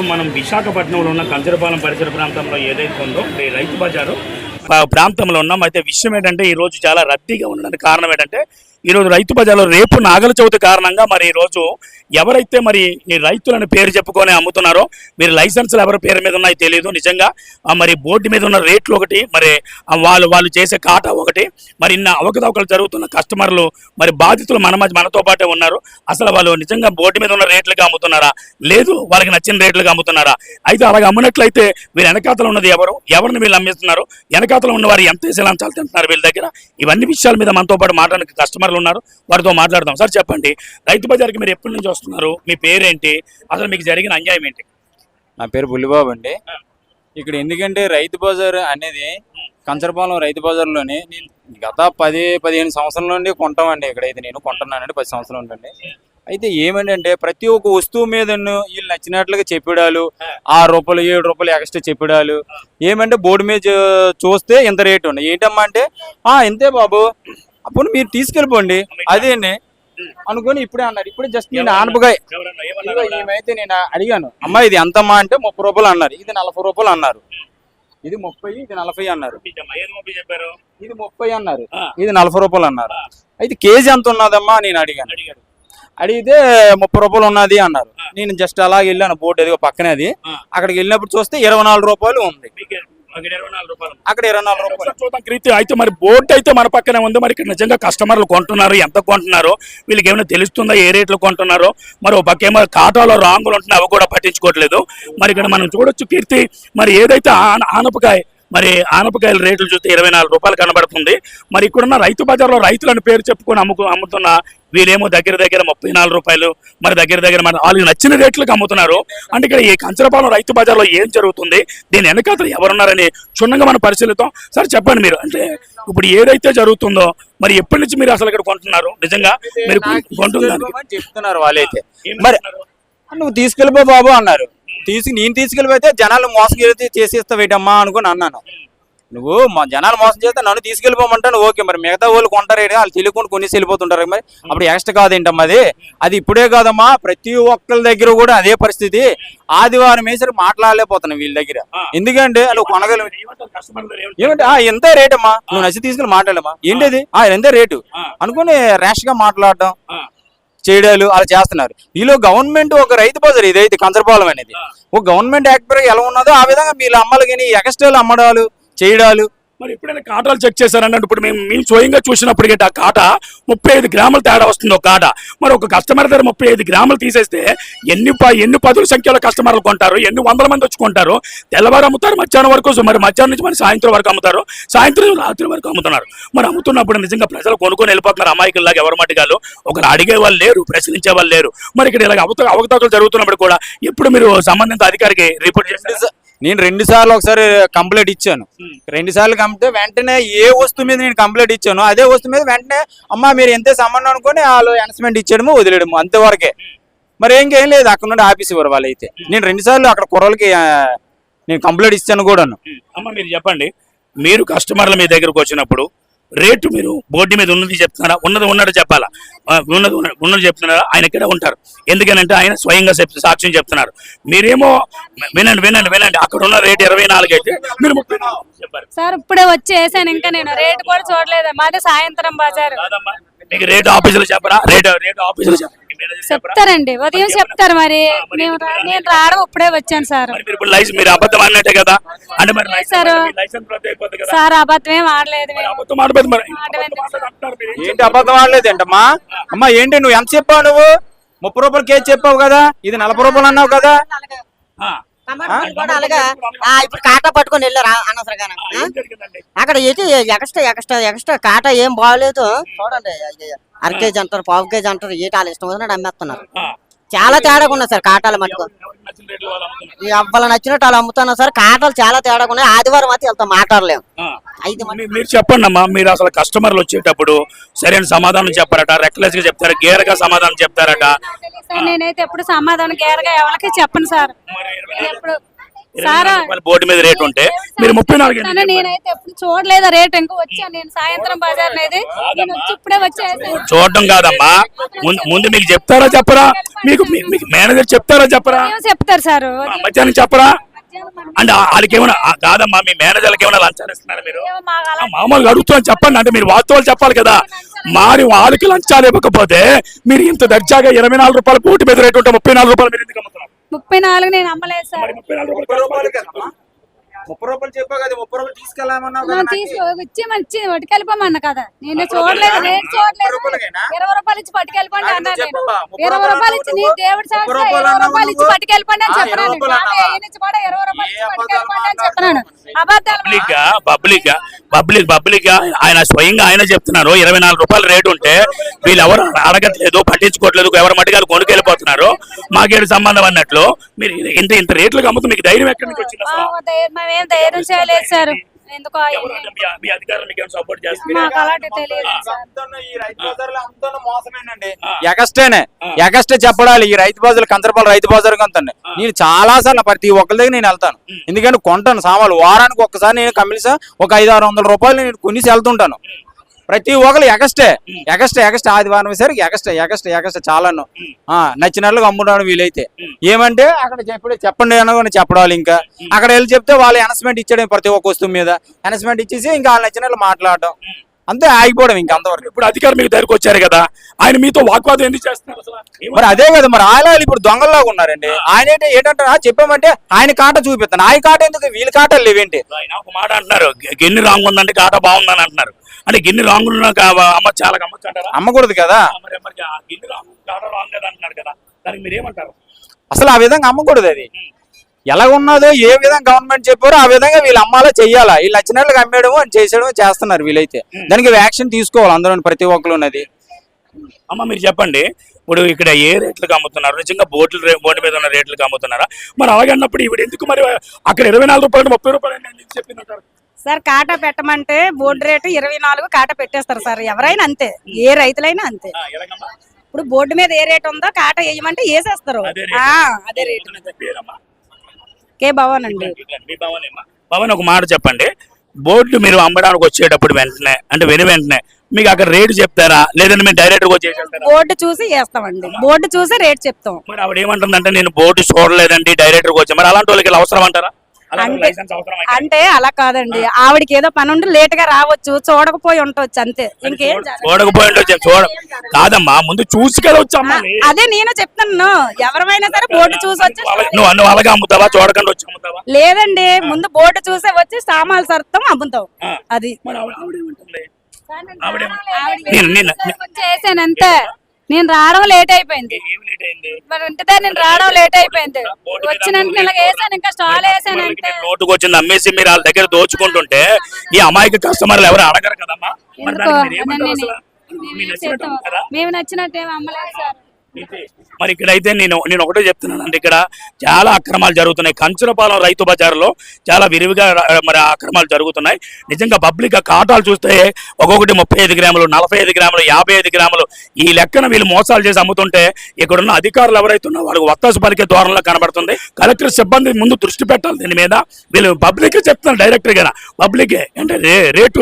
ప్రస్తుతం మనం విశాఖపట్నంలో ఉన్న కంచరపాలెం పరిసర ప్రాంతంలో ఏదైతే ఉందో రైతు బజారు ప్రాంతంలో ఉన్నాం. అయితే విషయం ఏంటంటే ఈ రోజు చాలా రద్దీగా ఉండడానికి కారణం ఏంటంటే ఈ రోజు రైతు బజార్లో రేపు నాగల చవితి కారణంగా మరి ఈరోజు రోజు ఎవరైతే మరి ఈ రైతులని పేరు చెప్పుకొని అమ్ముతున్నారో మీరు లైసెన్సులు ఎవరి పేరు మీద ఉన్నాయో తెలియదు నిజంగా. మరి బోర్డు మీద ఉన్న రేట్లు ఒకటి మరి వాళ్ళు వాళ్ళు చేసే కాటా ఒకటి మరి ఇన్న అవకతవకలు జరుగుతున్న కస్టమర్లు మరి బాధితులు మన మధ్య మనతో పాటే ఉన్నారు. అసలు వాళ్ళు నిజంగా బోర్డు మీద ఉన్న రేట్లుగా అమ్ముతున్నారా? లేదు వాళ్ళకి నచ్చిన రేట్లుగా అమ్ముతున్నారా? అయితే అలాగ అమ్మినట్లయితే మీరు వెనకాతలు ఉన్నది ఎవరు? ఎవరిని వీళ్ళు అమ్మిస్తున్నారు? వెనకాతలు ఉన్న వారు ఎంత వేసే లంచాలు తింటున్నారు వీళ్ళ దగ్గర? ఇవన్నీ విషయాల మీద మనతో పాటు మాట్లాడడానికి కస్టమర్ కస్టమర్లు ఉన్నారు. వారితో మాట్లాడదాం. సార్ చెప్పండి. రైతు బజార్కి మీరు ఎప్పటి నుంచి వస్తున్నారు? మీ పేరేంటి? అసలు మీకు జరిగిన అన్యాయం ఏంటి? నా పేరు బుల్లిబాబు అండి. ఇక్కడ ఎందుకంటే రైతు బజార్ అనేది కంచరపాలెం రైతు బజార్లోని నేను గత పది పదిహేను సంవత్సరాల నుండి కొంటామండి. ఇక్కడైతే నేను కొంటున్నానండి పది సంవత్సరాలు ఉండండి అయితే ఏమంటే ప్రతి ఒక్క వస్తువు మీద వీళ్ళు నచ్చినట్లుగా చెప్పడాలు ఆరు రూపాయలు ఏడు రూపాయలు ఎక్స్ట్రా చెప్పడాలు. ఏమంటే బోర్డు మీద చూస్తే ఇంత రేటు ఉంది. ఏంటమ్మా అంటే ఆ ఇంతే బాబు. అప్పుడు మీరు తీసుకెళ్ళిపోండి. అదే అండి అనుకొని ఇప్పుడే అన్నారు ఇప్పుడే జస్ట్ నేను ఆనపకాయ ఏమన్నారు ఈమెయితే నేను అడిగాను. అమ్మా ఇది ఎంతమ్మా అంటే ముప్పై రూపాయలు అన్నారు. ఇది నలభై రూపాయలు అన్నారు. ఇది ముప్పై ఇది నలభై అన్నారు. ఏది ఇది ముప్పై అన్నారు. ఇది నలభై రూపాయలు అన్నారు. అయితే కేజీ ఎంత ఉన్నదమ్మా నేను అడిగాను. అడిగితే ముప్పై రూపాయలు ఉన్నది అన్నారు. నేను జస్ట్ అలాగే వెళ్ళాను. బోర్డు ఎదుగు పక్కనే అది. ఆ. అక్కడికి వెళ్ళినప్పుడు చూస్తే ఇరవై నాలుగు రూపాయలు ఉంది. అక్కడ ఇరవై నాలుగు రూపాయలు అక్కడ ఇరవై నాలుగు రూపాయలు. ఒకసారి చూద్దాం క్రీతి. అయితే మరి బోర్డు అయితే మన పక్కనే ఉంది. మరి ఇక్కడ నిజంగా కస్టమర్లు కొంటున్నారు ఎంత కొంటున్నారో వీళ్ళకి ఏమైనా తెలుస్తుందా ఏ రేట్లు కొంటున్నారో? మరి ఒక పక్క ఏమో కాటాలో రాంగులు ఉంటున్నాయి అవి కూడా పట్టించుకోవట్లేదు. మరి ఇక్కడ మనం చూడొచ్చు కీర్తి. మరి ఏదైతే ఆన- ఆనపకాయ మరి ఆనపకాయల రేట్లు చూస్తే ఇరవై నాలుగు రూపాయలు కనబడుతుంది. మరి ఇక్కడున్న రైతు బజార్లో రైతులను పేరు చెప్పుకొని అమ్ముకు అమ్ముతున్న వీళ్ళేమో దగ్గర దగ్గర ముప్పై నాలుగు రూపాయలు మరి దగ్గర దగ్గర మన వాళ్ళకి నచ్చిన రేట్లకు అమ్ముతున్నారు. అంటే ఇక్కడ ఈ కంచరపాలెం రైతు బజార్లో ఏం జరుగుతుంది? దీని వెనకాతలు ఎవరున్నారని క్షుణ్ణంగా మనం పరిశీలిద్దాం. సార్ చెప్పండి మీరు. అంటే ఇప్పుడు ఏదైతే జరుగుతుందో మరి ఎప్పటి నుంచి మీరు అసలు ఇక్కడ కొంటున్నారు? నిజంగా మీరు కొంటున్నారు. వాళ్ళైతే. మరి నువ్వు తీసుకెళ్ళిపో బాబు అన్నారు. తీసుకు నేను తీసుకెళ్ళిపోతే జనాలు మోసం చేసి చేసేస్తావేటమ్మా అనుకుని అన్నాను. నువ్వు మా జనాలు మోసం చేస్తే నన్ను తీసుకెళ్ళిపోమంటాను. ఓకే మరి మిగతా వాళ్ళు కొంటారు? వాళ్ళు తెలియకుండా కొనేసి వెళ్ళిపోతుంటారు మరి. అప్పుడు ఎక్స్ట్రా కాదేంటమ్మా అది? అది ఇప్పుడే కాదమ్మా. ప్రతి ఒక్కరి దగ్గర కూడా అదే పరిస్థితి. ఆదివారం వేసరి మాట్లాడలేకపోతున్నాం వీళ్ళ దగ్గర. ఎందుకంటే నువ్వు కొనగల ఏమంటే ఆ ఎంత రేట్ అమ్మా నువ్వు నచ్చి తీసుకెళ్ళి మాట్లాడమ్మా. ఏంటిది? ఆ ఎంత రేటు? అనుకుని ర్యాష్గా మాట్లాడడం. చేయడాలు అలా చేస్తున్నారు. ఈలో గవర్నమెంట్ ఒక రైతు బజార్ ఇదైతే కంచరపాలెం అనేది. ఒక గవర్నమెంట్ యాక్ట్ ప్రకారం ఎలా ఉన్నదో ఆ విధంగా వీళ్ళు అమ్మలు కానీ ఎక్స్ట్రాలు అమ్మడాలు చేయడాలు మరి ఎప్పుడైనా కాటాలు చెక్ చేశారంటే ఇప్పుడు మేము మేము స్వయంగా చూసినప్పటికీ ఆ కాట ముప్పై ఐదు గ్రాముల తేడా వస్తుంది ఒక కాట. మరి ఒక కస్టమర్ దగ్గర ముప్పై ఐదు గ్రాములు తీసేస్తే ఎన్ని ఎన్ని పదుల సంఖ్యలో కస్టమర్లు కొంటారు? ఎన్ని వందల మంది వచ్చి కొంటారు? తెల్లవారు అమ్ముతారు మధ్యాహ్నం వరకు మరి మధ్యాహ్నం నుంచి మరి సాయంత్రం వరకు అమ్ముతారు. సాయంత్రం రాత్రి వరకు అమ్ముతున్నారు. మరి అమ్ముతున్నప్పుడు నిజంగా ప్రజలు కొనుక్కొని వెళ్ళిపోతున్నారు. అమాయకుల్లాగా ఎవరి మట్టుగాలు ఒకరు అడిగే వాళ్ళు లేరు ప్రశ్నించే వాళ్ళు లేరు. మరి ఇక్కడ ఇలాగ అవత అవకతవకలు జరుగుతున్నప్పుడు కూడా ఇప్పుడు మీరు సంబంధిత అధికారికి రిపోర్ట్ చేస్తారు? నేను రెండు సార్లు ఒకసారి కంప్లైంట్ ఇచ్చాను. రెండు సార్లు కంప్లీట్ వెంటనే ఏ వస్తువు మీద నేను కంప్లైంట్ ఇచ్చాను అదే వస్తువు మీద వెంటనే అమ్మా మీరు ఎంతే సంబంధం అనుకొని వాళ్ళు అనౌన్స్మెంట్ ఇచ్చేయడము వదిలేయడము అంతవరకే. మరి ఇంకేం లేదు అక్కడ నుండి ఆఫీస్ ఇవ్వరు వాళ్ళు అయితే. నేను రెండు సార్లు అక్కడ కుర్రలకి నేను కంప్లైంట్ ఇచ్చాను కూడాను. అమ్మ మీరు చెప్పండి. మీరు కస్టమర్ల మీ దగ్గరకు వచ్చినప్పుడు రేటు మీరు బోర్డు మీద ఉన్నది చెప్తున్నారా? ఉన్నది ఉన్నది చెప్పాలా? ఉన్నది ఉన్న- ఉన్నది చెప్తున్నారా? ఆయన ఇక్కడే ఉంటారు. ఎందుకనంటే ఆయన స్వయంగా సాక్ష్యం చెప్తున్నారు. మీరేమో వినండి వినండి వినండి. అక్కడ ఉన్న రేటు ఇరవై నాలుగు అయితే మీరు ముప్పై సార్ ఇప్పుడే వచ్చి వేసాను. ఇంకా నేను రేట్ కూడా చూడలేదు. మాది సాయంత్రం బజారు. మీకు రేటు ఆఫీసులు చెప్పరా? రేటు రేటు ఆఫీసులు చెప్పరా? చెప్తారండి. ఉదయం చెప్తారు మరి. నేను రావడం ఇప్పుడే వచ్చాను సార్. మరి మీరు ఇప్పుడు లైసెన్స్ మీరు అబద్ధం అన్నట్టే కదా? అంటే మరి లైసెన్స్ సార్. మీ లైసెన్స్ రద్దు అయిపోతుంది కదా? సార్ అబద్ధం ఏం ఆడలేదు మరి మేము. అబద్ధం ఆడబోదు మరి. ఆడలేదు. అబద్ధం ఆడలేదు అంటున్నారు మీరు. ఏం ఏంటి అబద్ధం ఆడలేదు ఏంటమ్మా? అమ్మా ఏంటి నువ్వు ఎంత చెప్పావు నువ్వు? ముప్పై రూపాయలు కేజీ చెప్పావు కదా? ఇది నలభై రూపాయలు అన్నావు కదా? ఆ. కూడా అలాగా ఇప్పుడు కాటా పట్టుకొని వెళ్ళారు అనవసరంగా అక్కడ ఏంటి ఎక్స్ట్రా ఎక్స్ట్రా ఎక్స్ట్రా కాటా ఏం బాగలేదు. చూడండి అర కేజీ అంటారు పావు కేజీ అంటారు ఏటి వాళ్ళు ఇష్టం వచ్చినట్టు అమ్మేస్తున్నారు. చాలా తేడాగా ఉన్నాయి సార్ కాటాలు మటుకు. అవ్వాల నచ్చినట్టు వాళ్ళు అమ్ముతున్నారు సార్. కాటాలు చాలా తేడాగా ఉన్నాయి. ఆదివారం అయితే వెళ్తాం మాట్లాడలేము. ఐదు మీరు చెప్పండి అమ్మా మీరు అసలు కస్టమర్లు వచ్చేటప్పుడు సరైన సమాధానం చెప్పారట రెక్లెస్గా చెప్తారు గేరగా సమాధానం చెప్తారట? నేనైతే ఎప్పుడు సమాధానం గేరగా ఎవరికి చెప్పను సార్. ఎప్పుడు బోర్డు మీద రేట్ ఉంటే మీరు ముప్పై నాలుగు నేనైతే ఎప్పుడు చూడలేదు రేట్? ఇంకా వచ్చాను నేను సాయంత్రం బజార్ అనేది నేను వచ్చి ఇప్పుడే వచ్చేసాను. చూడడం కాదమ్మా. ముందు మీకు చెప్తారా చెప్పరా? మీకు మీకు మేనేజర్ చెప్తారా చెప్పరా? చెప్తారు సార్? మధ్యాహ్నం చెప్పరా? అంటే వాళ్ళకి ఏమైనా కాదమ్మా మీ మేనేజర్లకి ఏమైనా లంచాలు ఇస్తున్నారా మీరు? మామూలుగా అడుగుతాను చెప్పండి. అంటే మీరు వాస్తవాలు చెప్పాలి కదా. మరి వాళ్ళకి లంచాలు ఇవ్వకపోతే మీరు ఇంత దర్జాగా ఇరవై నాలుగు రూపాయలు కోటి మీద రేటు ఉంటే ముప్పై నాలుగు రూపాయలు మీరు ఎందుకు అమ్ముతున్నారు? ముప్పై నాలుగు నేను అమ్మలేదు సార్. ముప్పై రూపాయలు కదమ్మా రూపాయలు కదా? ముప్పై రూపాయలు మంచి పట్టుకెళ్ళిపోమన్న నేను చూడలేదు రేట్ చూడలేదు? ఇరవై రూపాయలు ఇచ్చి పట్టుకెళ్ళిపోండి నేను. ముప్పై ఇరవై రూపాయలు ఇచ్చి నీ దేవుడి ఇరవై రూపాయలు ఇచ్చి? పట్టుకెళ్ళిపోండి అని చెప్పినాను కూడా ఇరవై రూపాయలు ఇచ్చి పట్టుకెళ్ళిపోండి అని? చెప్పినాను అబద్ధాలు పబ్లిక్గా పబ్లిక్ పబ్లిక్ ఆయన స్వయంగా ఆయన చెప్తున్నారు. ఇరవై నాలుగు రూపాయలు రేటు ఉంటే వీళ్ళు ఎవరు అడగట్లేదు పట్టించుకోవట్లేదు ఎవరు మట్టిగా కొనుకెళ్ళిపోతున్నారు మాకేడు సంబంధం అన్నట్లు మీరు ఇంత ఇంత రేట్లకు అమ్ముతూ మీకు ధైర్యం ఎక్కడి నుంచి వచ్చింది ధైర్యం చేయలేదు సార్. ఎందుకో మీ- అధికారులు మీకు సపోర్ట్ చేస్తున్నారు ఎగస్టేనే ఎగస్టే చెప్పడాలి ఈ రైతు బజార్ కంచరపాల రైతు బజార్ అంతండి నేను చాలా సార్లు ప్రతి ఒక్కరి దగ్గర నేను వెళ్తాను. ఎందుకంటే కొంటాను సామాన్లు. వారానికి ఒక్కసారి నేను కమిలిసా ఒక ఐదు ఆరు వందల రూపాయలు నేను కొనిసి వెళ్తుంటాను. ప్రతి ఒక్కరు ఎగస్టే. ఎగస్టే ఎగస్టే ఆదివారం సరికి ఎగస్టే ఎగస్టే ఎగస్టే చాలాను. ఆ, నచ్చినట్లుగా అమ్ముతాడు వీలైతే. ఏమంటే అక్కడ చెప్పడే చెప్పండి అనగానే చెప్పడాలి ఇంకా. అక్కడ వెళ్ళి చెప్తే వాళ్ళు అనౌన్స్మెంట్ ఇచ్చాడు ప్రతి ఒక్క వస్తువు మీద. అనౌన్స్మెంట్ ఇచ్చేసి ఇంకా వాళ్ళు నచ్చినట్లు మాట్లాడడం. అంతే ఆగిపోవడం ఇంకా అంతవరకు. ఇప్పుడు అధికారులు మీకు దగ్గరకు వచ్చారు కదా ఆయన మీతో వాగ్వాదం ఎందుకు చేస్తున్నారు అసలు? మరి అదే కదా మరి ఆయన ఇప్పుడు దొంగల్లాగా ఉన్నారండి. ఆయన ఏంటి ఏంటంటే "ఆ, చెప్పామంటే ఆయన కాట చూపిస్తాను. ఆయన కాట ఎందుకు? వీళ్ళ కాటలు లేవేంటి? ఆయన ఒక మాట అంటున్నారు. "గి- గిన్నె రాంగ్ ఉందంటే కాట బాగుందని అంటున్నారు. అంటే గిన్నె రాంగ్ అమ్మ చాలా అమ్మచ్చు అమ్మకూడదు కదా. మరి గిన్నె రాంగ్ కాట రాంగ్ కదా అంటున్నారు కదా. దానికి మీరు ఏమంటారు అసలు ఆ విధంగా అమ్మకూడదు అది. ఎలా ఉన్నదో ఏ విధంగా గవర్నమెంట్ చెప్పారో ఆ విధంగా వీళ్ళు అమ్మాలో చెయ్యాలా? వీళ్ళు నచ్చినట్లుగా అమ్మేయడం చేసేయడం చేస్తున్నారు వీళ్ళైతే. దానికి వ్యాక్సిన్ తీసుకోవాలి అందరూ ప్రతి ఒక్కరు ఉన్నది అమ్మ మీరు చెప్పండి. ఇప్పుడు ఇక్కడ ఏ రేట్లకు అమ్ముతున్నారు? నిజంగా రే- బోర్డు మీద ఉన్న రేట్లకు అమ్ముతున్నారా? మరి అలాగే అన్నప్పుడు ఇప్పుడు ఎందుకు మరి అక్కడ ఇరవై నాలుగు రూపాయలు ముప్పై రూపాయలు అని చెప్పిందంటారు సార్ కాటా పెట్టమంటే బోర్డు రేటు ఇరవై నాలుగు కాటా పెట్టేస్తారు సార్. ఎవరైనా అంతే. ఏ రైతులైనా అంతే? ఇప్పుడు బోర్డు మీద ఏ రేట్ ఉందో కాటా వేయమంటే వేసేస్తారు. అదే రేటు. కే భవన్ అండి. మీ భవన్? భవన్ ఒక మాట చెప్పండి. బోర్డు మీరు అమ్మడానికి వచ్చేటప్పుడు వెంటనే అంటే వెను వెంటనే మీకు అక్కడ రేటు చెప్తారా? లేదంటే మీరు డైరెక్ట్ బోర్డు చూసి వేస్తామండి బోర్డు చూసి రేట్ చెప్తాం. మరి ఆవిడ ఏమంటుందంటే నేను బోర్డు చూడలేదండి డైరెక్టర్గా వచ్చా. మరి అలాంటి వాళ్ళకి అవసరం అంటారా? అంటే-? అంటే అలా కాదండి. ఆవిడకి ఏదో పని ఉండి లేట్గా రావచ్చు చూడకపోయి ఉండొచ్చు అంతే. ఇంకేం జరగదు. చూడకపోయి ఉండొచ్చు చూడ కాదమ్మా ముందు చూసి కదా వచ్చామ్మా అదే నేను చెప్తున్నాను ఎవరమైనా సరే బోర్డు చూసి వచ్చి నువ్వు నువ్వు అలాగే అమ్ముతావా చూడకుండా వచ్చి అమ్ముతావా? లేదండి ముందు బోర్డు చూసే వచ్చి సామాన్లు సర్తం అమ్ముతాం. ఆ. అది. ఆవిడేమంటుంది నేను? రావడం లేట్ అయిపోయింది. మరి ఇంటిదే నేను రావడం లేట్ అయిపోయింది. వచ్చిన వెంటనే ఇలాగ వేసాను ఇంకా స్టాల్ వేసాను మీరు నోటుకు వచ్చింది అమ్మేసి మీరు వాళ్ళ దగ్గర దోచుకుంటుంటే ఈ అమాయక కస్టమర్లు ఎవరు అడగరు కదమ్మా? మేము నచ్చినట్టు అమ్మలేదు సార్. మరి ఇక్కడైతే నేను నేను ఒకటే చెప్తున్నాను. అంటే ఇక్కడ చాలా అక్రమాలు జరుగుతున్నాయి. కంచులపాలెం రైతు బజార్లో చాలా విరివిగా మరి అక్రమాలు జరుగుతున్నాయి. నిజంగా పబ్లిక్ కాటాలు చూస్తే ఒక్కొక్కటి ముప్పై ఐదు గ్రాములు నలభై ఐదు గ్రాములు యాభై ఐదు గ్రాములు. ఈ లెక్కన వీళ్ళు మోసాలు చేసి అమ్ముతుంటే ఇక్కడున్న అధికారులు ఎవరైతే ఉన్నారో వాళ్ళకి వత్తాసు పలికే ద్వారంలో కనబడుతుంది. కలెక్టర్ సిబ్బంది ముందు దృష్టి పెట్టాలి దీని మీద. వీళ్ళు పబ్లిక్ చెప్తున్నారు డైరెక్టర్గా పబ్లిక్. అంటే రేటు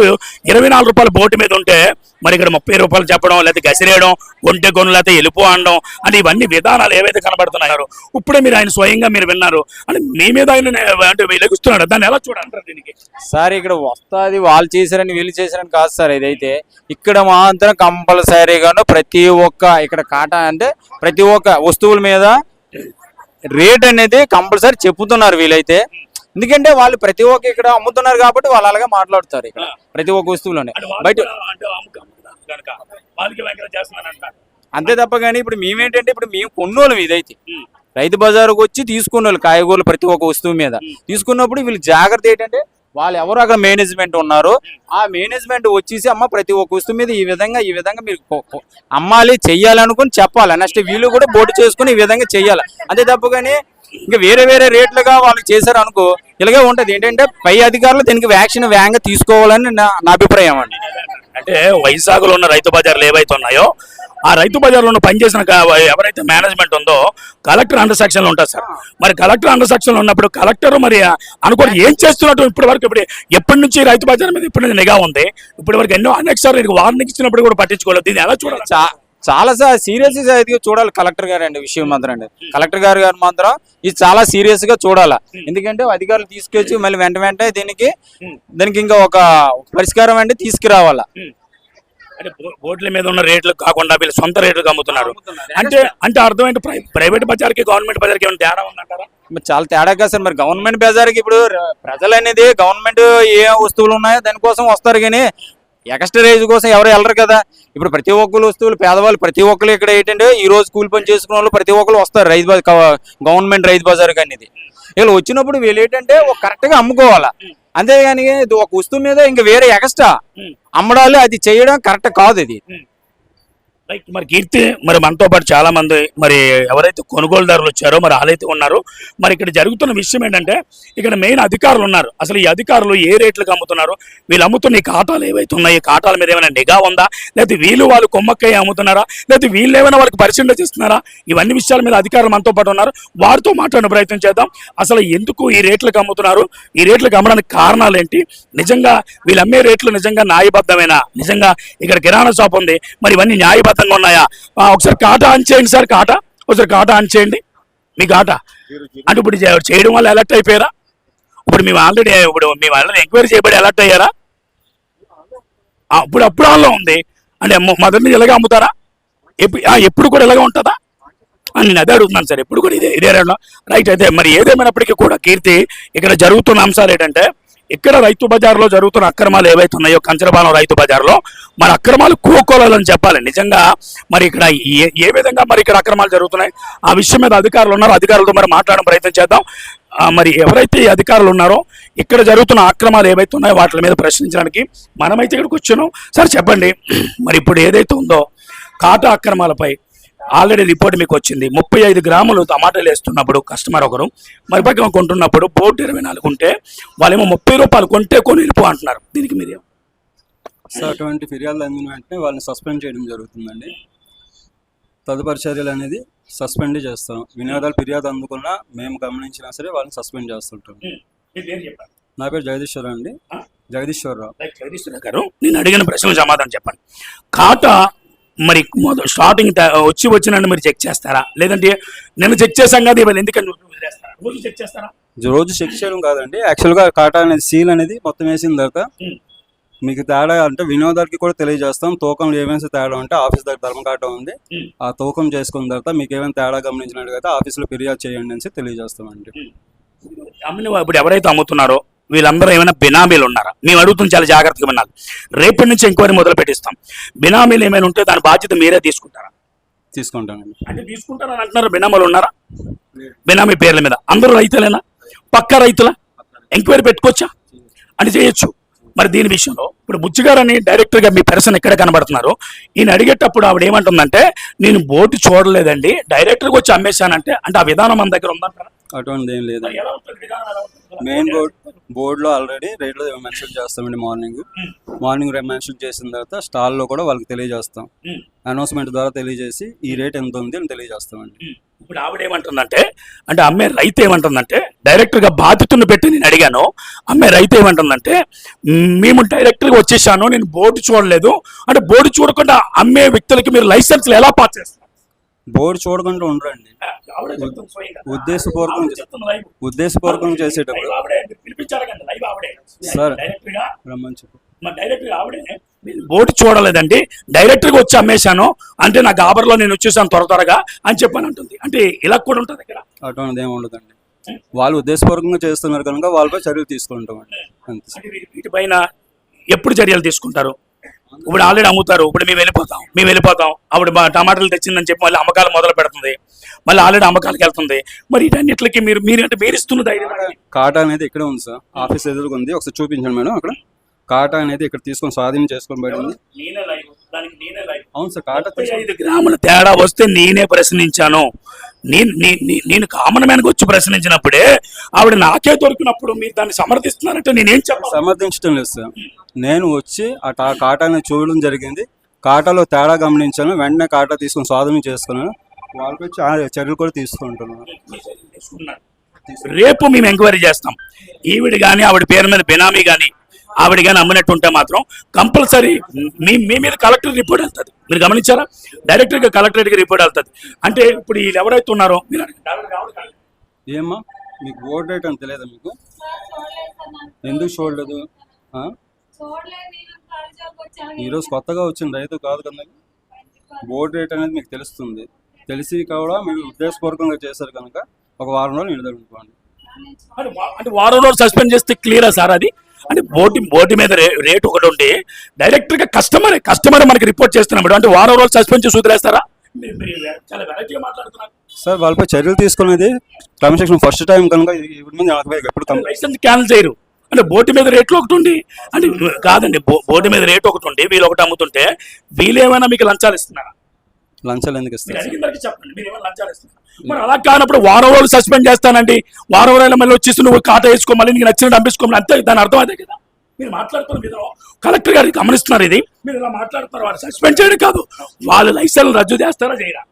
ఇరవై నాలుగు రూపాయల బోటు మీద ఉంటే మరి ఇక్కడ ముప్పై రూపాయలు చెప్పడం లేకపోతే గసిరేయడం ఒంటె కొను లేకపోతే ఎలుపు అనడం అని ఇవన్నీ విధానాలు ఏవైతే కనబడుతున్నాయో ఇప్పుడే మీరు ఆయన స్వయంగా మీరు విన్నారు. అంటే మీ మీద ఆయన అంటే వెలుగుస్తున్నాడు. దాన్ని ఎలా చూడంటారు దీనికి? సార్ ఇక్కడ వస్తాది వాళ్ళు చేశారని వీళ్ళు చేశారని కాదు సార్ ఇదైతే. ఇక్కడ మాత్రం కంపల్సరీగాను ప్రతి ఒక్క ఇక్కడ కాటా అంటే ప్రతి ఒక్క వస్తువుల మీద రేట్ అనేది కంపల్సరీ చెప్పుతున్నారు వీళ్ళైతే. ఎందుకంటే వాళ్ళు ప్రతి ఒక్క ఇక్కడ అమ్ముతున్నారు కాబట్టి వాళ్ళు అలాగే మాట్లాడుతారు ఇక్కడ ప్రతి ఒక్క వస్తువులోనే. వాళ్ళు బయట అంతే తప్ప కానీ ఇప్పుడు మేమేంటంటే ఇప్పుడు మేము కొన్నోళ్ళం ఇదైతే. రైతు బజారుకు వచ్చి తీసుకున్నోళ్ళు కాయగూరలు ప్రతి ఒక్క వస్తువు మీద. తీసుకున్నప్పుడు వీళ్ళు జాగ్రత్త ఏంటంటే వాళ్ళు ఎవరు అక్కడ మేనేజ్మెంట్ ఉన్నారో ఆ మేనేజ్మెంట్ వచ్చేసి అమ్మ ప్రతి ఒక్క వస్తువు మీద ఈ విధంగా ఈ విధంగా మీరు అమ్మాలి చెయ్యాలనుకుని చెప్పాలి. నెక్స్ట్ వీళ్ళు కూడా బోర్డు చేసుకుని ఈ విధంగా చెయ్యాలి. అంతే తప్ప కానీ ఇంకా వేరే వేరే రేట్లుగా వాళ్ళు చేశారు అనుకో ఇలాగే ఉంటది. ఏంటంటే పై అధికారులు దీనికి వ్యాక్సిన్ వేగంగా తీసుకోవాలని నా అభిప్రాయం అండి. అంటే వైజాగ్లో ఉన్న రైతు బజార్లు ఏవైతే ఉన్నాయో ఆ రైతు బజార్లో ఉన్న పనిచేసిన ఎవరైతే మేనేజ్మెంట్ ఉందో కలెక్టర్ అండర్ సెక్షన్లో ఉంటారు సార్. మరి కలెక్టర్ అండర్ సెక్షన్లో ఉన్నప్పుడు కలెక్టర్ మరి అనుకోండి ఏం చేస్తున్నట్టు ఇప్పటి వరకు ఇప్పుడు ఎప్పటి నుంచి రైతు బజార్ మీద ఇప్పటి నుంచి నిఘా ఉంది? ఇప్పటి వరకు ఎన్నో అనేక సార్లు వార్నింగ్ ఇచ్చినప్పుడు కూడా పట్టించుకోలేదు. దీన్ని ఎలా చూడాలి? చాలా సార్ సీరియస్గా ఇది చూడాలి కలెక్టర్ గారు అండి విషయం మాత్రం అండి. కలెక్టర్ గారు గారు మాత్రం ఇది చాలా సీరియస్గా చూడాలి. ఎందుకంటే అధికారులు తీసుకొచ్చి మళ్ళీ వెంట వెంటనే దీనికి దీనికి ఇంకా ఒక పరిష్కారం అంటే తీసుకురావాలా. అంటే బో- బోర్డుల మీద ఉన్న రేట్లు కాకుండా వీళ్ళు సొంత రేట్లకు అమ్ముతున్నారు అంటే అంటే అర్థమైంది. ప్రై- ప్రైవేట్ బజార్కి గవర్నమెంట్ బజార్కి ఏమైనా తేడా ఉందంటారా? మరి చాలా తేడా కదా సార్. మరి గవర్నమెంట్ బజార్కి ఇప్పుడు ప్రజలు అనేది గవర్నమెంట్ ఏ వస్తువులు ఉన్నాయో దానికోసం వస్తారు కానీ ఎక్స్ట్రా రేజ్ కోసం ఎవరు వెళ్ళరు కదా. ఇప్పుడు ప్రతి ఒక్కరు వస్తువులు పేదవాళ్ళు ప్రతి ఒక్కరు ఇక్కడ ఏంటంటే ఈ రోజు కూలి పని చేసుకున్న వాళ్ళు ప్రతి ఒక్కరు వస్తారు రైతు బజార్ గవర్నమెంట్ రైతు బజార్ అనేది వీళ్ళు వచ్చినప్పుడు వీళ్ళు ఏంటంటే ఒక కరెక్ట్గా అమ్ముకోవాలా. అంతేగాని ఇది ఒక వస్తువు మీద ఇంకా వేరే ఎక్స్ట్రా అమ్మడాలు అది చేయడం కరెక్ట్ కాదు ఇది. రైట్ మరి కీర్తి మరి మనతో పాటు చాలా మంది మరి ఎవరైతే కొనుగోలుదారులు వచ్చారో మరి వాళ్ళైతే ఉన్నారు మరి ఇక్కడ జరుగుతున్న విషయం ఏంటంటే ఇక్కడ మెయిన్ అధికారులు ఉన్నారు. అసలు ఈ అధికారులు ఏ రేట్లకు అమ్ముతున్నారు? వీళ్ళు అమ్ముతున్న ఈ కాటాలు ఏవైతే ఉన్నాయో కాటాల మీద ఏమైనా నిఘా ఉందా? లేకపోతే వీళ్ళు వాళ్ళు కొమ్మక్కయ్య అమ్ముతున్నారా? లేకపోతే వీళ్ళు ఏమైనా వాళ్ళకి పరిశీలన చేస్తున్నారా? ఇవన్నీ విషయాల మీద అధికారులు మనతో పాటు ఉన్నారు. వారితో మాట్లాడిన ప్రయత్నం చేద్దాం. అసలు ఎందుకు ఈ రేట్లకు అమ్ముతున్నారు? ఈ రేట్లకు అమ్మడానికి కారణాలు ఏంటి? నిజంగా వీళ్ళు అమ్మే రేట్లు నిజంగా న్యాయబద్ధమైన? నిజంగా ఇక్కడ కిరాణా షాప్ ఉంది. మరి ఇవన్నీ న్యాయబద్ధ న్యాయబద్ధంగా ఉన్నాయా? ఒకసారి కాటా ఆన్ చేయండి సార్ కాటా. ఒకసారి కాటా ఆన్ చేయండి. మీ కాటా. అంటే ఇప్పుడు చేయడం వల్ల అలర్ట్ అయిపోయారా? ఇప్పుడు మేము ఆల్రెడీ ఇప్పుడు మేము ఆల్రెడీ ఎంక్వైరీ చేయబడి అలర్ట్ అయ్యారా? ఆ, ఇప్పుడు అప్పుడు ఆన్లో ఉంది. అంటే మొ- మొదటి నుంచి ఇలాగే అమ్ముతారా? ఎప్పుడు కూడా ఇలాగే ఉంటుందా? అని నేను అదే అడుగుతున్నాను సార్. ఎప్పుడు కూడా ఇదే ఇదే రేట్లో రైట్ అయితే మరి ఏదేమైనప్పటికీ కూడా కీర్తి ఇక్కడ జరుగుతున్న అంశాలు ఏంటంటే ఇక్కడ రైతు బజార్లో జరుగుతున్న అక్రమాలు ఏవైతే ఉన్నాయో కంచరపాలెం రైతు బజార్లో మరి అక్రమాలు కోకోలని చెప్పాలి. నిజంగా మరి ఇక్కడ ఏ ఏ విధంగా మరి ఇక్కడ అక్రమాలు జరుగుతున్నాయి? ఆ విషయం మీద అధికారులు ఉన్నారు. అధికారులతో మరి మాట్లాడడం ప్రయత్నం చేద్దాం. మరి ఎవరైతే ఈ అధికారులు ఉన్నారో ఇక్కడ జరుగుతున్న అక్రమాలు ఏవైతే ఉన్నాయో వాటి మీద ప్రశ్నించడానికి మనమైతే ఇక్కడికి వచ్చాను. సార్ చెప్పండి. మరి ఇప్పుడు ఏదైతే ఉందో కాటా అక్రమాలపై ఆల్రెడీ రిపోర్ట్ మీకు వచ్చింది. ముప్పై ఐదు గ్రాములు టమాటాలు వేస్తున్నప్పుడు కస్టమర్ ఒకరు మరి పక్కన కొంటున్నప్పుడు బోర్డు ఇరవై నాలుగు ఉంటే వాళ్ళేమో ముప్పై రూపాయలు కొంటే కొని వెళ్ళిపో అంటున్నారు. దీనికి మీరు సో అటువంటి ఫిర్యాదులు అందిన వెంటనే వాళ్ళని సస్పెండ్ చేయడం జరుగుతుందండి. తదుపరి చర్యలు అనేది సస్పెండ్ చేస్తాం. వినియోగదారులు ఫిర్యాదు అందుకున్నా మేము గమనించినా సరే వాళ్ళని సస్పెండ్ చేస్తుంటాం. నా పేరు జగదీశ్వరరావు అండి. జగదీశ్వరరావు జగదీశ్వర గారు నేను అడిగిన ప్రశ్నకు సమాధానం చెప్పండి. ఖాతా మరి స్టార్టింగ్ వచ్చి వచ్చినట్టు మీరు చెక్ చేస్తారా? లేదంటే నేను చెక్ చేశాం కదా ఇవాళ ఎందుకని వదిలేస్తారా? రోజు చెక్ చేస్తారా? రోజు చెక్ చేయడం కాదండి. యాక్చువల్గా కాటా అనేది సీల్ అనేది మొత్తం వేసిన తర్వాత. మీకు తేడా అంటే వినియోగదారుకి కూడా తెలియజేస్తాం. తూకంలో ఏమైనా తేడా ఉంటే ఆఫీస్ దగ్గర ధర్మ కాటా ఉంది. ఆ తూకం చేసుకున్న తర్వాత మీకు ఏమైనా తేడా గమనించినట్లయితే ఆఫీస్లో ఫిర్యాదు చేయండి అని తెలియజేస్తామండి. అమ్మిన ఇప్పుడు ఎవరైతే అమ్ముతున్నారో వీళ్ళందరూ ఏమైనా బినామీలు ఉన్నారా? మేము అడుగుతుంది చాలా జాగ్రత్తగా వినాలి. రేపటి నుంచి ఎంక్వైరీ మొదలు పెట్టిస్తాం. బినామీలు ఏమైనా ఉంటే దాని బాధ్యత మీరే తీసుకుంటారా? తీసుకుంటానండి అంటే తీసుకుంటారని అంటున్నారు? బినామీలు ఉన్నారా? బినామీ పేర్ల మీద. అందరూ రైతులేనా? పక్క రైతులా? ఎంక్వైరీ పెట్టుకోవచ్చా? అని చేయొచ్చు. మరి దీని విషయంలో ఇప్పుడు బుచ్చిగారు అని డైరెక్టర్గా మీ పర్సన్ ఎక్కడ కనబడుతున్నారు? ఈయన అడిగేటప్పుడు ఆవిడ ఏమంటుందంటే నేను బోర్డు చూడలేదండి. డైరెక్టర్గా వచ్చి అమ్మేశానంటే అంటే ఆ విధానం మన దగ్గర ఉందంటారా? అటువంటిది ఏం లేదు? మెయిన్ బోర్డ్ బోర్డులో ఆల్రెడీ రేట్లో మెన్షన్ చేస్తామండి మార్నింగ్ మార్నింగ్ మెన్షన్ చేసిన తర్వాత స్టాల్లో కూడా వాళ్ళకి తెలియజేస్తాం. అనౌన్స్మెంట్ ద్వారా తెలియజేసి ఈ రేట్ ఎంత ఉంది అని తెలియజేస్తామండి. ఇప్పుడు ఆవిడ ఏమంటుందంటే అంటే అమ్మే రైతు ఏమంటుందంటే డైరెక్టర్గా బాధితుని పెట్టి నేను అడిగాను. అమ్మే రైతు ఏమంటుందంటే "మ్, మేము డైరెక్టర్గా వచ్చేసాను నేను బోర్డు చూడలేదు. అంటే బోర్డు చూడకుండా అమ్మే వ్యక్తులకి మీరు లైసెన్స్ ఎలా పాస్ చేస్తారు? బోర్డు చూడకుండా ఉండరండి. ఆవిడే చెప్తుంది స్వయంగా. ఉద్దేశపూర్వకం చెప్తుంది. ఉద్దేశపూర్వకం చేసేటప్పుడు ఆవిడే. పిలిపించారు. సార్. గా రమ్మని చెప్పు చూడలేదండి డైరెక్టర్గా వచ్చి అమ్మేశాను అంటే నా గాబర్లో నేను వచ్చేసాను త్వర త్వరగా అని చెప్పని అంటుంది అంటే ఇలా కూడా ఉంటుంది ఇక్కడ అటువంటిది ఏమి ఉండదండి వాళ్ళు ఉద్దేశపూర్వకంగా చేస్తున్నారు కనుక వాళ్ళపై చర్యలు తీసుకుంటామండి. అంటే వీటి- వీటిపైన ఎప్పుడు చర్యలు తీసుకుంటారు ఇప్పుడు ఆల్రెడీ అమ్ముతారు. ఇప్పుడు మేము వెళ్ళిపోతాం. మేము వెళ్ళిపోతాం. అప్పుడు మా టమాటాలు తెచ్చిందని చెప్పి మళ్ళీ అమ్మకాలు మొదలు పెడుతుంది. మళ్ళీ ఆల్రెడీ అమ్మకాలకు వెళ్తుంది. మరి వీటన్నిటికి మీరు మీరు అంటే మీరు ఇస్తున్న ధైర్యం? కాటా అనేది ఇక్కడే ఉంది సార్. ఆఫీస్ ఎదురుగా ఉంది. ఒకసారి చూపించండి మేడం అక్కడ. కాటా అనేది ఇక్కడ తీసుకొని స్వాధీనం చేసుకొని పడింది దానికి నేనే అవును సార్ ఐదు గ్రాముల తేడా వస్తే నేనే ప్రశ్నించాను. నేను నేను కామన్ మ్యాన్కి వచ్చి ప్రశ్నించినప్పుడే ఆవిడ నాకే దొరికినప్పుడు మీరు దాన్ని సమర్థిస్తున్నారంటే నేనేం చెప్పాలి? సమర్థించడం లేదు సార్. నేను వచ్చి ఆ టా- కాటాని చూడడం జరిగింది. కాటాలో తేడా గమనించాను. వెంటనే కాటా తీసుకొని స్వాధీనం చేసుకున్నాను. వాళ్ళపై చర్యలు కూడా తీసుకుంటున్నాను. రేపు మేము ఎంక్వైరీ చేస్తాం. ఈవిడ కానీ ఆవిడ పేరు మీద బినామీ కానీ ఆవిడ కానీ అమ్మినట్టు ఉంటే మాత్రం కంపల్సరీ మీ మీ మీద కలెక్టర్ రిపోర్ట్ వెళ్తుంది. మీరు గమనించారా? డైరెక్ట్గా కలెక్టరేట్కి రిపోర్ట్ వెళ్తుంది. అంటే ఇప్పుడు వీళ్ళు ఎవరైతే ఉన్నారో మీరు. ఏమ్మా? మీకు బోర్డు రేట్ అని తెలియదా మీకు? ఎందుకు చూడలేదు? ఆ? ఈరోజు కొత్తగా వచ్చిన రైతు కాదు కదా బోర్డు రేట్ అనేది మీకు తెలుస్తుంది. తెలిసి కూడా మీరు ఉద్దేశపూర్వకంగా చేశారు కనుక ఒక వారం రోజులు వా- అంటే వారం రోజులు సస్పెండ్ చేస్తే క్లియరా సార్ అది? అంటే బోటి బోటి మీద రే- రేట్ ఒకటి ఉంటే డైరెక్ట్గా కస్టమర్ కస్టమర్ మనకి రిపోర్ట్ చేస్తున్నాడు. అంటే వారం రోజులు సస్పెండ్ చేసి వదిలేస్తారా? మీరు- మీరు చాలా వెరైటీగా మాట్లాడుతున్నారు. సార్ వాళ్ళపై చర్యలు తీసుకునేది క్రమశిక్షణ ఫస్ట్ టైం కనుక ఇది ఇప్పటి మీద నాకు ఎప్పుడు లైసెన్స్ క్యాన్సిల్ చేయరు. అంటే బోటి మీద రేట్లు ఒకటి ఉండి అంటే కాదండి బో- బోటి మీద రేట్ ఒకటి ఉండి వీళ్ళు ఒకటి అమ్ముతుంటే వీళ్ళు ఏమైనా మీకు లంచాలు ఇస్తున్నారా? లంచాలు ఎందుకు ఇస్తారు చెప్పండి. మీరు ఏమైనా లంచాలు ఇస్తున్నారా? మరి అలా కానప్పుడు వారం రోజులు సస్పెండ్ చేస్తానండి. వారం రోజులు మళ్ళీ వచ్చేసి నువ్వు ఖాతా వేసుకో మళ్ళీ నీకు నచ్చినట్టు పంపించుకోమని అంతే దాని అర్థం అదే కదా. మీరు మాట్లాడుతున్న విధానం కలెక్టర్ గారికి గమనిస్తున్నారు ఇది. మీరు ఇలా మాట్లాడుతున్నారు వాళ్ళు సస్పెండ్ చేయడం కాదు. వాళ్ళు లైసెన్స్ రద్దు చేస్తారా చేయరా?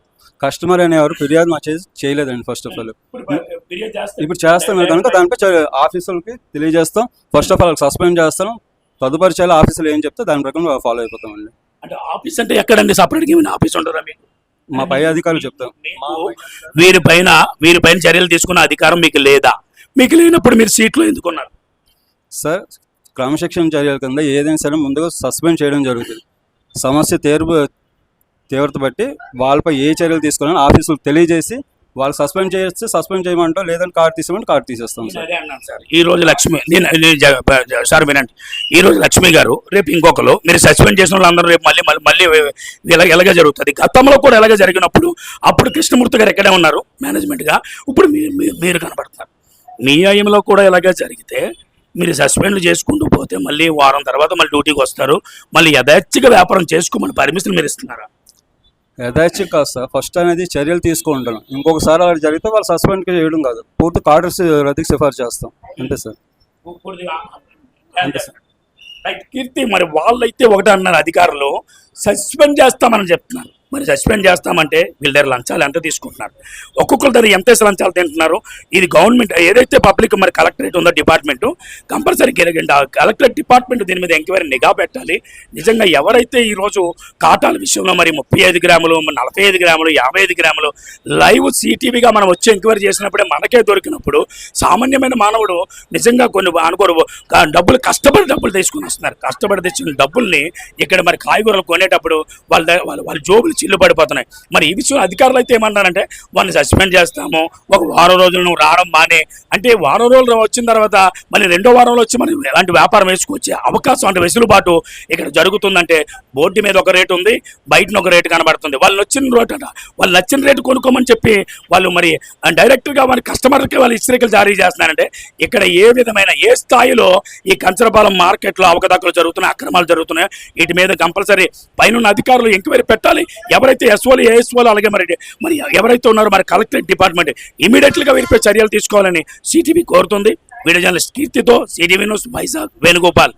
కస్టమర్ అనేవారు ఫిర్యాదు మా చేసి చేయలేదండి ఫస్ట్ ఆఫ్ ఆల్ ఇప్పుడు చేస్తే- కనుక దానిపై ఆఫీసులకి తెలియజేస్తాం. ఫస్ట్ ఆఫ్ ఆల్ సస్పెండ్ చేస్తాం. తదుపరి చాలా ఆఫీసులు ఏం చెప్తే దాని ప్రకారం ఫాలో అయిపోతామండి. అంటే ఆఫీస్ అంటే ఎక్కడండి? సపరేట్గా ఏమైనా ఆఫీస్ ఉండరా మీకు? మా పై అధికారులు చెప్తాం వీరి పైన వీరి పైన చర్యలు తీసుకునే అధికారం మీకు లేదా? మీకు లేనప్పుడు మీరు సీట్లో ఎందుకున్నారు? సార్ క్రమశిక్షణ చర్యల కింద ఏదైనా సరే ముందుగా సస్పెండ్ చేయడం జరుగుతుంది. సమస్య తీవ్ర తీవ్రత బట్టి వాళ్ళపై ఏ చర్యలు తీసుకోవాలని ఆఫీసులకు తెలియజేసి వాళ్ళు సస్పెండ్ చేయొచ్చు సస్పెండ్ చేయమంటాం లేదంటే కార్డు తీసేమంటే కార్డు తీసేస్తాం సార్. సార్. ఈ రోజు లక్ష్మి నేను నేను జ- బ- సార్ వినండి. ఈ రోజు లక్ష్మి గారు రేపు ఇంకొకరు మీరు సస్పెండ్ చేసిన వాళ్ళందరూ రేపు మళ్ళీ మళ్ళీ మళ్ళీ ఇలా ఎలాగ జరుగుతుంది? గతంలో కూడా ఎలాగ జరిగినప్పుడు అప్పుడు కృష్ణమూర్తి గారు ఎక్కడే ఉన్నారు? మేనేజ్మెంట్గా ఇప్పుడు మీరు మీరు- మీరు కనబడుతున్నారు మీ ఆయంలో కూడా ఇలాగే జరిగితే మీరు సస్పెండ్ చేసుకుంటూ పోతే మళ్ళీ వారం తర్వాత మళ్ళీ డ్యూటీకి వస్తారు. మళ్ళీ యథేచ్ఛగా వ్యాపారం చేసుకోమని పర్మిషన్ మీరు ఇస్తున్నారా? యథాచ్ఛం కాదు సార్. ఫస్ట్ అనేది చర్యలు తీసుకుంటాం ఇంకొకసారి అలా జరిగితే వాళ్ళు సస్పెండ్ చేయడం కాదు. పూర్తి కార్డర్స్ రద్దీకి సిఫార్సు చేస్తాం. అంతే సార్. అంతే సార్. కీర్తి మరి వాళ్ళైతే ఒకటే అన్నారు అధికారులు సస్పెండ్ చేస్తామని చెప్తున్నారు. మరి సస్పెండ్ చేస్తామంటే వీళ్ళ దగ్గర లంచాలు ఎంత తీసుకుంటున్నారు? ఒక్కొక్కరి దగ్గర ఎంత లంచాలు తింటున్నారు? ఇది గవర్నమెంట్ ఏదైతే పబ్లిక్ మరి కలెక్టరేట్ ఉందో డిపార్ట్మెంట్ కంపల్సరీ కలెక్టరేట్ డిపార్ట్మెంట్ దీని మీద ఎంక్వైరీ నిఘా పెట్టాలి. నిజంగా ఎవరైతే ఈరోజు కాటాల విషయంలో మరి ముప్పై ఐదు గ్రాములు నలభై ఐదు గ్రాములు యాభై ఐదు గ్రాములు లైవ్ సిటీవీగా మనం వచ్చి ఎంక్వైరీ చేసినప్పుడే మనకే దొరికినప్పుడు సామాన్యమైన మానవుడు నిజంగా కొన్ని అనుకోరు. డబ్బులు కష్టపడి డబ్బులు తీసుకుని వస్తున్నారు. కష్టపడి తెచ్చిన డబ్బుల్ని ఇక్కడ మరి కాయగూరలు కొనేటప్పుడు వాళ్ళ వాళ్ళ వాళ్ళ జోబులు ఇల్లు పడిపోతున్నాయి. మరి ఈ విషయం అధికారులు అయితే ఏమన్నారంటే వాళ్ళని సస్పెండ్ చేస్తాము ఒక వారం రోజులు నువ్వు రావడం మానే. అంటే వారం రోజులు వచ్చిన తర్వాత మళ్ళీ రెండో వారంలో వచ్చి మనం ఎలాంటి వ్యాపారం వేసుకొచ్చే అవకాశం అంటే వెసులుబాటు ఇక్కడ జరుగుతుందంటే బోర్డు మీద ఒక రేటు ఉంది బయటన ఒక రేటు కనబడుతుంది. వాళ్ళు వచ్చిన రేటు అట. వాళ్ళు నచ్చిన రేటు కొనుక్కోమని చెప్పి వాళ్ళు మరి డైరెక్ట్గా మరి కస్టమర్కి వాళ్ళు హెచ్చరికలు జారీ చేస్తున్నారంటే ఇక్కడ ఏ విధమైన ఏ స్థాయిలో ఈ కంచరపాలెం మార్కెట్లో అవకతవకలు జరుగుతున్నాయి అక్రమాలు జరుగుతున్నాయి వీటి మీద కంపల్సరీ పైన అధికారులు ఎంక్వైరీ పెట్టాలి. ఎవరైతే ఎస్ఓలు ఏఎస్ఓలు అలాగే మరి మరి ఎవరైతే ఉన్నారో మరి కలెక్టరేట్ డిపార్ట్మెంట్ ఇమీడియట్గా వీరిపై చర్యలు తీసుకోవాలని సిటీవీ కోరుతుంది. వీడియో జర్నలిస్ట్ కీర్తితో సిటీవీ న్యూస్ వైజాగ్ వేణుగోపాల్.